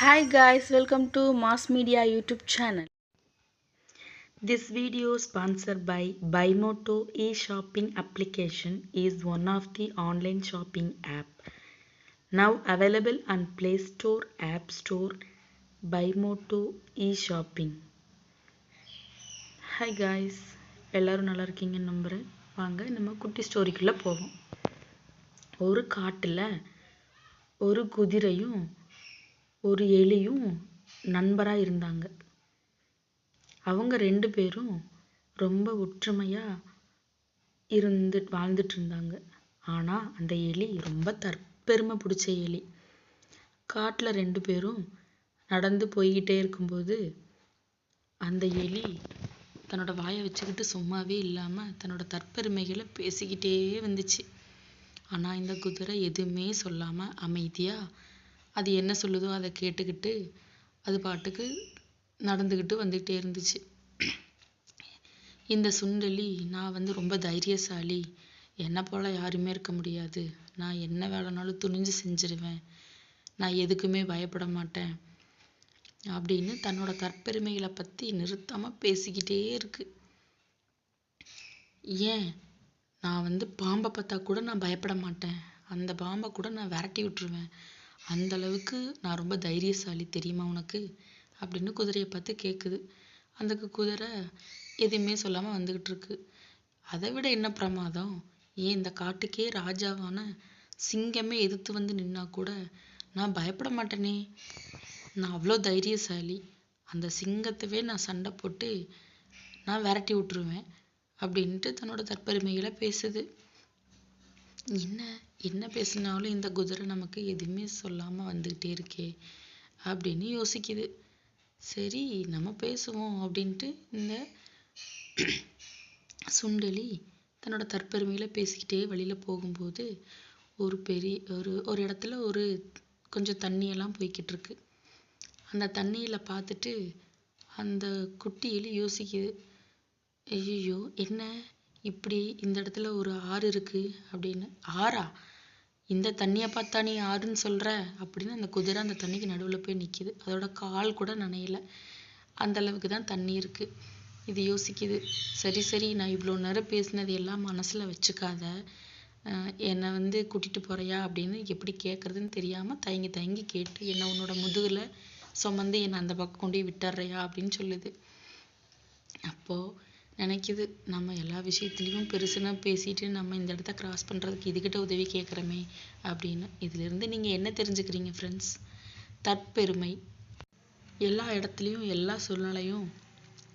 Hi guys, welcome to Mass Media YouTube channel. This video sponsored by Bimoto e-shopping application is one of the online shopping app now available on Play Store, App Store, Bimoto e-shopping. Hi guys எல்லோரும் நல்லா இருக்கீங்கன்னு நம்புகிறேன் வாங்க நம்ம குட்டி ஸ்டோரிக்குள்ளே போவோம். ஒரு காட்டில் ஒரு குதிரையும் ஒரு எலியும் நண்பராக இருந்தாங்க. அவங்க ரெண்டு பேரும் ரொம்ப ஒற்றுமையாக இருந்து வாழ்ந்துட்டு இருந்தாங்க. ஆனால் அந்த எலி ரொம்ப தற்பெருமை பிடிச்ச எலி. காட்டில் ரெண்டு பேரும் நடந்து போய்கிட்டே இருக்கும்போது அந்த எலி தன்னோட வாயை வச்சுக்கிட்டு சும்மாவே இல்லாமல் தன்னோட தற்பெருமைகளை பேசிக்கிட்டே வந்துச்சு. ஆனால் இந்த குதிரை எதுவுமே சொல்லாமல் அமைதியாக அது என்ன சொல்லுதோ அதை கேட்டுக்கிட்டு அது பாட்டுக்கு நடந்துக்கிட்டு வந்துகிட்டே இருந்துச்சு. இந்த சுண்டலி நான் வந்து ரொம்ப தைரியசாலி. என்னை போல் யாருமே இருக்க முடியாது. நான் என்ன வேலைனாலும் துணிஞ்சு செஞ்சிருவேன். நான் எதுக்குமே பயப்பட மாட்டேன். அப்படின்னு தன்னோட தற்பெருமைகளை பற்றி நிறுத்தாமல் பேசிக்கிட்டே இருக்கு. ஏன்? நான் வந்து பாம்பை பார்த்தா கூட நான் பயப்பட மாட்டேன். அந்த பாம்பை கூட நான் விரட்டி விட்டுருவேன். அந்த அளவுக்கு நான் ரொம்ப தைரியசாலி தெரியுமா உனக்கு? அப்படின்னு குதிரையை பார்த்து கேட்குது அந்த குதிரை எதுவுமே சொல்லாமல் வந்துக்கிட்டு இருக்கு. அதை விட என்ன பிரமாதம்? ஏன் இந்த காட்டுக்கே ராஜாவான சிங்கமே எதிர்த்து வந்து நின்னா கூட நான் பயப்பட மாட்டேனே? நான் அவ்வளோ தைரியசாலி. அந்த சிங்கத்தவே நான் சண்டை போட்டு நான் விரட்டி விட்டுருவேன் அப்படின்ட்டு தன்னோட தற்பெருமைகளை பேசுது. என்ன என்ன பேசினாலும் இந்த குதிரை நமக்கு எதுவுமே சொல்லாமல் வந்துக்கிட்டே இருக்கே அப்படின்னு யோசிக்குது. சரி நம்ம பேசுவோம் அப்படின்ட்டு இந்த சுண்டலி தன்னோட தற்பெருமையில் பேசிக்கிட்டே வழியில் போகும்போது ஒரு பெரிய ஒரு ஒரு இடத்துல ஒரு கொஞ்சம் தண்ணியெல்லாம் போய்கிட்டு இருக்கு. அந்த தண்ணியில் பார்த்துட்டு அந்த குட்டி எலி யோசிக்குது ஐயோ என்ன? இப்படி இந்த இடத்துல ஒரு ஆறு இருக்குது அப்படின்னு. ஆறா? இந்த தண்ணியை பார்த்தா நீ ஆறுன்னு சொல்கிற அப்படின்னு அந்த குதிரை அந்த தண்ணிக்கு நடுவில் போய் நிற்கிது அதோட கால் கூட நனையல. அந்த அளவுக்கு தான் தண்ணி இருக்குது இது யோசிக்குது. சரி சரி நான் இவ்வளோ நேரம் பேசினது எல்லாம் மனசில் வச்சுக்காத. என்னை வந்து கூட்டிகிட்டு போகிறியா அப்படின்னு எப்படி கேட்குறதுன்னு தெரியாமல் தயங்கி தயங்கி கேட்டு என்னை உன்னோட முதுகில் சுமந்து என்னை அந்த பக்கம் கொண்டு போய் அப்படின்னு சொல்லுது. அப்போது நினைக்குது நம்ம எல்லா விஷயத்துலையும் பெருசுன்னு பேசிட்டு நம்ம இந்த இடத்த கிராஸ் பண்ணுறதுக்கு இதுகிட்ட உதவி கேட்குறோமே அப்படின்னு. இதிலிருந்து நீங்கள் என்ன தெரிஞ்சுக்கிறீங்க ஃப்ரெண்ட்ஸ் தற்பெருமை. எல்லா இடத்துலையும் எல்லா சூழ்நிலையும்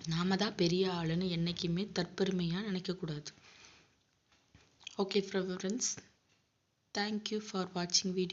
நாம தான் பெரிய ஆளுன்னு என்றைக்குமே தற்பெருமையாக நினைக்கக்கூடாது. Okay friends thank you for வாட்சிங் வீடியோ